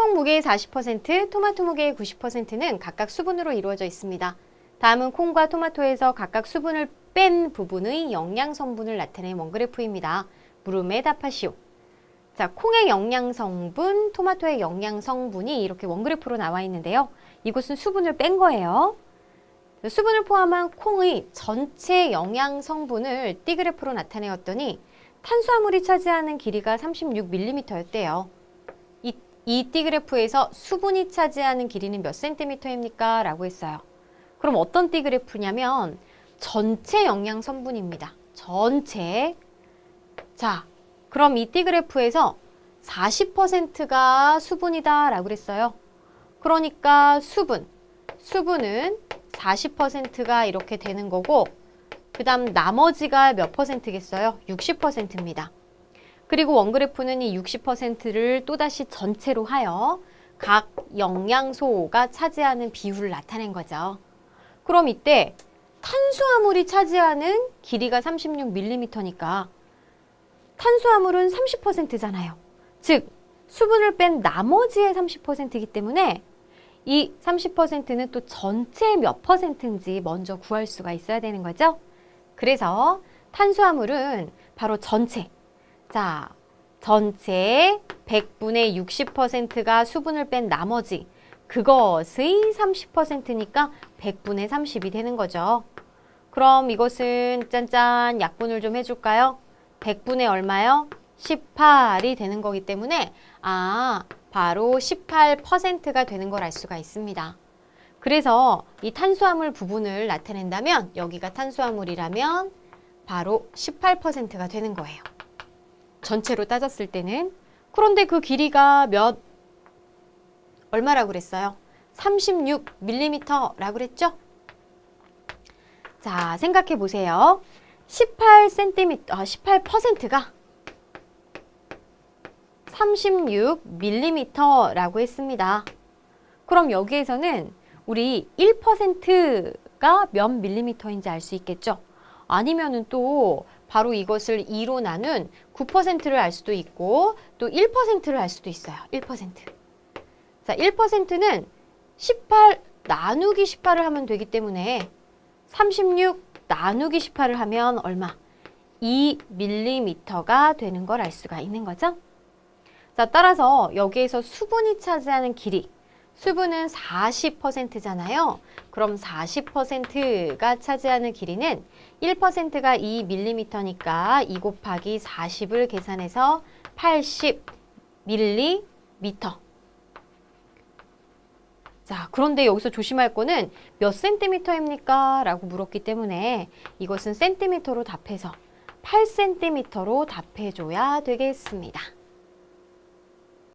콩 무게의 40%, 토마토 무게의 90%는 각각 수분으로 이루어져 있습니다. 다음은 콩과 토마토에서 각각 수분을 뺀 부분의 영양 성분을 나타낸 원그래프입니다. 물음에 답하시오. 자, 콩의 영양 성분, 토마토의 영양 성분이 이렇게 원그래프로 나와 있는데요. 이곳은 수분을 뺀 거예요. 수분을 포함한 콩의 전체 영양 성분을 띠그래프로 나타내었더니 탄수화물이 차지하는 길이가 36mm였대요. 이, 이 띠 그래프에서 수분이 차지하는 길이는 몇 센티미터입니까? 라고 했어요. 그럼 어떤 띠 그래프냐면 전체 영양 성분입니다. 전체. 자, 그럼 이 띠 그래프에서 40%가 수분이다 라고 그랬어요. 그러니까 수분. 수분은 40%가 이렇게 되는 거고 그 다음 나머지가 몇 퍼센트겠어요? 60%입니다. 그리고 원그래프는 이 60%를 또다시 전체로 하여 각 영양소가 차지하는 비율을 나타낸 거죠. 그럼 이때 탄수화물이 차지하는 길이가 36mm니까 탄수화물은 30%잖아요. 즉 수분을 뺀 나머지의 30%이기 때문에 이 30%는 또 전체 몇 퍼센트인지 먼저 구할 수가 있어야 되는 거죠. 그래서 탄수화물은 바로 전체. 자, 전체 100분의 60%가 수분을 뺀 나머지 그것의 30%니까 100분의 30이 되는 거죠. 그럼 이것은 짠짠 약분을 좀 해줄까요? 100분의 얼마요? 18이 되는 거기 때문에 아 바로 18%가 되는 걸 알 수가 있습니다. 그래서 이 탄수화물 부분을 나타낸다면 여기가 탄수화물이라면 바로 18%가 되는 거예요. 전체로 따졌을 때는 그런데 그 길이가 몇 얼마라고 그랬어요? 36mm라고 그랬죠? 자, 생각해 보세요. 18cm, 아, 18%가 36mm라고 했습니다. 그럼 여기에서는 우리 1%가 몇 밀리미터인지 알 수 있겠죠? 아니면은 또 바로 이것을 2로 나눈 9%를 알 수도 있고 또 1%를 알 수도 있어요. 1%. 자, 1%는 18 나누기 18을 하면 되기 때문에 36 나누기 18을 하면 얼마? 2mm가 되는 걸 알 수가 있는 거죠. 자, 따라서 여기에서 수분이 차지하는 길이 수분은 40%잖아요. 그럼 40%가 차지하는 길이는 1%가 2mm니까 2 곱하기 40을 계산해서 80mm. 자, 그런데 여기서 조심할 거는 몇 센티미터입니까? 라고 물었기 때문에 이것은 센티미터로 답해서 8cm로 답해줘야 되겠습니다.